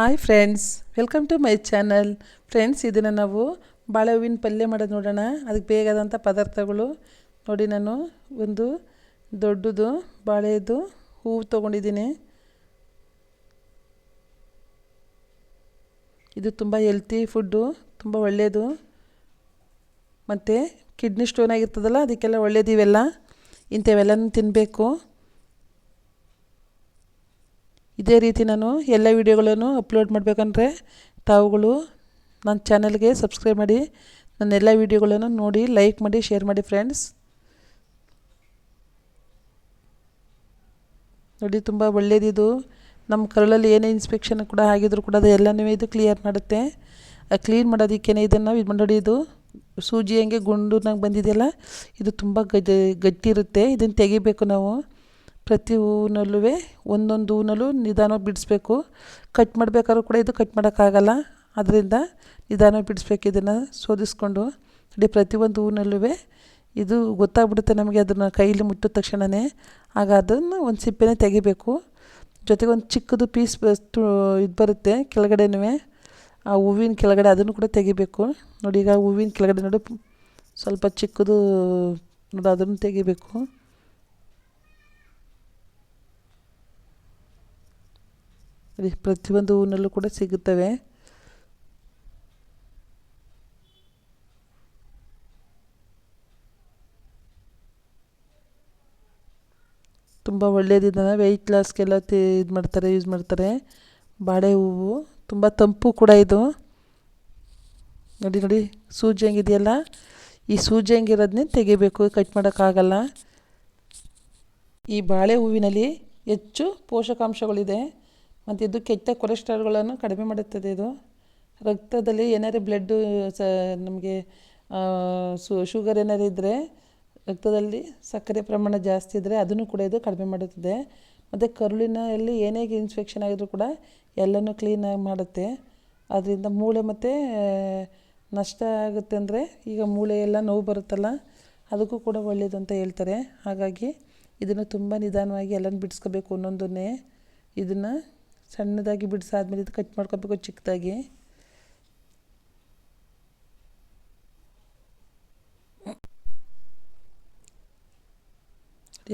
Hi friends welcome to my channel friends ಇದನ್ನು ನಾವು ಬಾಳೆ ಹೂವಿನ ಪಲ್ಯ ಮಾಡೋದು ನೋಡೋಣ. ಅದಕ್ಕೆ ಬೇಕಾದಂಥ ಪದಾರ್ಥಗಳು. ನೋಡಿ ನಾನು ಒಂದು ದೊಡ್ಡದು, ಬಾಳೆದು ಹೂವು ತೊಗೊಂಡಿದ್ದೀನಿ. ಇದು ತುಂಬ ಹೆಲ್ತಿ ಫುಡ್ಡು ತುಂಬ ಒಳ್ಳೆಯದು ಮತ್ತು ಕಿಡ್ನಿ ಸ್ಟೋನ್ ಆಗಿರ್ತದಲ್ಲ, ಅದಕ್ಕೆಲ್ಲ ಒಳ್ಳೇದು ಇವೆಲ್ಲ. ಇಂಥವೆಲ್ಲನೂ ತಿನ್ನಬೇಕು ಇದೇ ರೀತಿ ನಾನು ಎಲ್ಲ ವಿಡಿಯೋಗಳನ್ನು ಅಪ್ಲೋಡ್ ಮಾಡಬೇಕಂದ್ರೆ ತಾವುಗಳು ನನ್ನ ಚಾನಲ್ಗೆ ಸಬ್ಸ್ಕ್ರೈಬ್ ಮಾಡಿ ನನ್ನ ಎಲ್ಲ ವಿಡಿಯೋಗಳನ್ನು ನೋಡಿ ಲೈಕ್ ಮಾಡಿ, ಶೇರ್ ಮಾಡಿ ಫ್ರೆಂಡ್ಸ್. ನೋಡಿ, ತುಂಬ ಒಳ್ಳೇದಿದು. ನಮ್ಮ ಕರಳಲ್ಲಿ ಏನೇ ಇನ್ಸ್ಪೆಕ್ಷನ್ ಕೂಡ ಆಗಿದ್ರು ಕೂಡ ಅದು ಎಲ್ಲನೂ ಇದು ಕ್ಲಿಯರ್ ಮಾಡುತ್ತೆ. ಕ್ಲೀನ್ ಮಾಡೋದಕ್ಕೇನೆ ಇದನ್ನು ಇದು ನೋಡಿ ಇದು ಸೂಜಿ ಹಂಗೆ ಗುಂಡುನಾಗ ಬಂದಿದೆಯಲ್ಲ, ಇದು ತುಂಬ ಗಜ್ ಗಟ್ಟಿ ಇರುತ್ತೆ ಇದನ್ನು ತೆಗಿಬೇಕು ನಾವು. ಪ್ರತಿ ಹೂನಲ್ಲೂ ಒಂದೊಂದು ಹೂವಿನಲ್ಲೂ ನಿಧಾನವಾಗಿ ಬಿಡಿಸ್ಬೇಕು. ಕಟ್ ಮಾಡಬೇಕಾದ್ರೂ ಕೂಡ ಇದು ಕಟ್ ಮಾಡೋಕ್ಕಾಗಲ್ಲ. ಅದರಿಂದ ನಿಧಾನವಾಗಿ ಬಿಡಿಸ್ಬೇಕು ಇದನ್ನು ಶೋಧಿಸ್ಕೊಂಡು. ನೋಡಿ ಪ್ರತಿಯೊಂದು ಹೂನಲ್ಲೂ ಇದು ಗೊತ್ತಾಗ್ಬಿಡುತ್ತೆ ನಮಗೆ ಅದನ್ನು ಕೈಲಿ ಮುಟ್ಟಿದ ತಕ್ಷಣವೇ ಆಗ ಅದನ್ನು ಒಂದು ಸಿಪ್ಪೆನೇ ತೆಗಿಬೇಕು. ಜೊತೆಗೆ ಒಂದು ಚಿಕ್ಕದು ಪೀಸ್ ಇದು ಬರುತ್ತೆ ಕೆಳಗಡೆನೂ ಆ ಹೂವಿನ ಕೆಳಗಡೆ ಅದನ್ನು ಕೂಡ ತೆಗಿಬೇಕು. ನೋಡಿ ಈಗ ಹೂವಿನ ಕೆಳಗಡೆ ನೋಡಿ. ಸ್ವಲ್ಪ ಚಿಕ್ಕದು ನೋಡಿ ಅದನ್ನು ತೆಗಿಬೇಕು. ಪ್ರತಿಯೊಂದು ಹೂವಿನಲ್ಲೂ ಕೂಡ ಸಿಗುತ್ತವೆ. ತುಂಬ ಒಳ್ಳೆಯದಿದ್ದಾನೆ ವೆಯ್ಟ್ ಲಾಸ್ಗೆಲ್ಲ ತಿ, ಇದು ಮಾಡ್ತಾರೆ ಯೂಸ್ ಮಾಡ್ತಾರೆ. ಬಾಳೆ ಹೂವು, ತುಂಬ ತಂಪು ಕೂಡ ಇದು. ನೋಡಿ ನೋಡಿ, ಸೂಜಿ ಹೆಂಗಿದೆಯಲ್ಲ? ಈ ಸೂಜಿ ಹೆಂಗಿರೋದನ್ನೇ ತೆಗಿಬೇಕು ಕಟ್ ಮಾಡೋಕ್ಕಾಗಲ್ಲ. ಈ ಬಾಳೆ ಹೂವಿನಲ್ಲಿ ಹೆಚ್ಚು ಪೋಷಕಾಂಶಗಳಿದೆ. ಮತ್ತು ಇದು ಕೆಟ್ಟ ಕೊಲೆಸ್ಟ್ರಾಲ್ಗಳನ್ನು ಕಡಿಮೆ ಮಾಡುತ್ತದೆ ಇದು. ರಕ್ತದಲ್ಲಿ ಏನಾದ್ರು ಬ್ಲಡ್ಡು ಸ, ನಮಗೆ ಶುಗರ್ ಏನಾರು ಇದ್ದರೆ ರಕ್ತದಲ್ಲಿ ಸಕ್ಕರೆ ಪ್ರಮಾಣ ಜಾಸ್ತಿ ಇದ್ದರೆ ಅದನ್ನು ಕೂಡ ಇದು ಕಡಿಮೆ ಮಾಡುತ್ತದೆ. ಮತ್ತು ಕರುಳಿನಲ್ಲಿ ಏನೇ ಇನ್ಫೆಕ್ಷನ್ ಆಗಿದ್ರು ಕೂಡ ಎಲ್ಲನೂ ಕ್ಲೀನಾಗಿ ಮಾಡುತ್ತೆ. ಅದರಿಂದ ಮೂಳೆ ಮತ್ತು ನಷ್ಟ ಆಗುತ್ತೆ ಅಂದರೆ ಈಗ ಮೂಳೆ ಎಲ್ಲ ನೋವು ಬರುತ್ತಲ್ಲ, ಅದಕ್ಕೂ ಕೂಡ ಒಳ್ಳೆಯದು ಅಂತ ಹೇಳ್ತಾರೆ. ಹಾಗಾಗಿ ಇದನ್ನು ತುಂಬ ನಿಧಾನವಾಗಿ ಎಲ್ಲನೂ ಬಿಡಿಸ್ಕೋಬೇಕು ಒಂದೊಂದನ್ನೇ ಇದನ್ನು ಸಣ್ಣದಾಗಿ ಬಿಡಿಸಾದ್ಮೇಲೆ ಇದು ಕಟ್ ಮಾಡ್ಕೋಬೇಕು ಚಿಕ್ಕದಾಗಿ.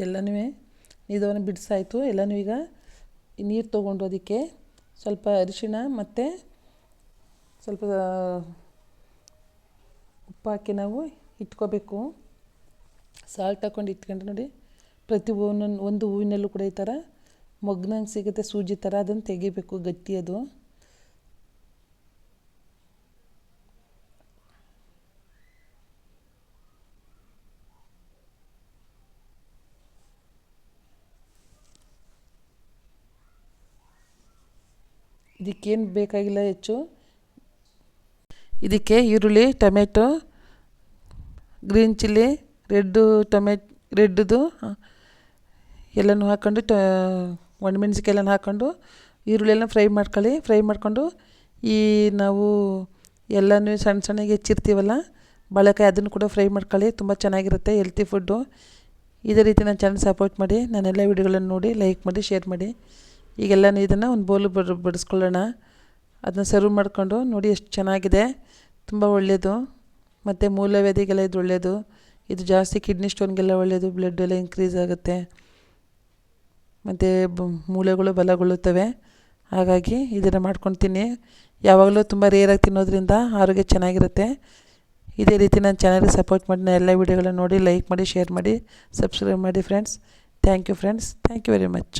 ಎಲ್ಲನೂ ನಿಧಾನ ಬಿಡಿಸಾಯಿತು. ಎಲ್ಲನೂ ಈಗ ನೀರು ತೊಗೊಂಡು ಅದಕ್ಕೆ ಸ್ವಲ್ಪ ಅರಿಶಿಣ ಮತ್ತು ಸ್ವಲ್ಪ ಉಪ್ಪು ಹಾಕಿ ನಾವು ಇಟ್ಕೋಬೇಕು. ಸಾಲ್ಟ್ ಹಾಕ್ಕೊಂಡು ಇಟ್ಕೊಂಡ್ರೆ ನೋಡಿ ಪ್ರತಿ ಹೂವಿನ ಒಂದು ಹೂವಿನಲ್ಲೂ ಕೂಡ ಈ ಥರ ಮೊಗ್ನಂಗೆ ಸಿಗುತ್ತೆ ಸೂಜಿ ಥರ ಅದನ್ನು ತೆಗಿಬೇಕು ಗಟ್ಟಿ ಅದು. ಇದಕ್ಕೇನು ಬೇಕಾಗಿಲ್ಲ ಹೆಚ್ಚು? ಇದಕ್ಕೆ ಈರುಳ್ಳಿ, tomato, green chilli, red tomato red ಎಲ್ಲನೂ ಹಾಕ್ಕೊಂಡು ಟ ಒಣಮೆಣ್ಸಿಕಾಯೆಲ್ಲನ ಹಾಕ್ಕೊಂಡು ಈರುಳ್ಳಿಯೆಲ್ಲ ಫ್ರೈ ಮಾಡ್ಕೊಳ್ಳಿ. ಫ್ರೈ ಮಾಡಿಕೊಂಡು ಈ ನಾವು ಎಲ್ಲನೂ ಸಣ್ಣ ಸಣ್ಣಗೆ ಹೆಚ್ಚಿರ್ತೀವಲ್ಲ, ಬಾಳೆಕಾಯಿ ಅದನ್ನು ಕೂಡ ಫ್ರೈ ಮಾಡ್ಕೊಳ್ಳಿ. ತುಂಬ ಚೆನ್ನಾಗಿರುತ್ತೆ ಹೆಲ್ತಿ ಫುಡ್ಡು ಇದೇ ರೀತಿ ನಾನು ಚೆನ್ನಾಗಿ ಸಪೋರ್ಟ್ ಮಾಡಿ ನಾನೆಲ್ಲ ವೀಡಿಯೋಗಳನ್ನು ನೋಡಿ ಲೈಕ್ ಮಾಡಿ ಶೇರ್ ಮಾಡಿ. ಈಗೆಲ್ಲನೂ ಇದನ್ನು ಒಂದು ಬೌಲು ಬಡ್, ಬಡಿಸ್ಕೊಳ್ಳೋಣ. ಅದನ್ನ ಸರ್ವ್ ಮಾಡಿಕೊಂಡು ನೋಡಿ ಎಷ್ಟು ಚೆನ್ನಾಗಿದೆ. ತುಂಬ ಒಳ್ಳೆಯದು ಮತ್ತು ಮೂಲವ್ಯಾಧಿಗೆಲ್ಲ ಇದು ಒಳ್ಳೆಯದು ಇದು ಜಾಸ್ತಿ ಕಿಡ್ನಿ ಸ್ಟೋನ್ಗೆಲ್ಲ ಒಳ್ಳೆಯದು ಬ್ಲಡ್ ಎಲ್ಲ ಇನ್ಕ್ರೀಸ್ ಆಗುತ್ತೆ. ಮತ್ತು ಮೂಳೆಗಳು ಬಲಗೊಳ್ಳುತ್ತವೆ ಹಾಗಾಗಿ ಇದನ್ನು ಮಾಡ್ಕೊಳ್ತೀನಿ ಯಾವಾಗಲೂ ತುಂಬ ರೇರಾಗಿ ತಿನ್ನೋದ್ರಿಂದ ಆರೋಗ್ಯ ಚೆನ್ನಾಗಿರುತ್ತೆ. ಇದೇ ರೀತಿ ನನ್ನ ಚಾನಲ್ಗೆ ಸಪೋರ್ಟ್ ಮಾಡಿ ಎಲ್ಲ ವೀಡಿಯೋಗಳನ್ನ ನೋಡಿ ಲೈಕ್ ಮಾಡಿ ಶೇರ್ ಮಾಡಿ ಸಬ್ಸ್ಕ್ರೈಬ್ ಮಾಡಿ friends thank you friends thank you very much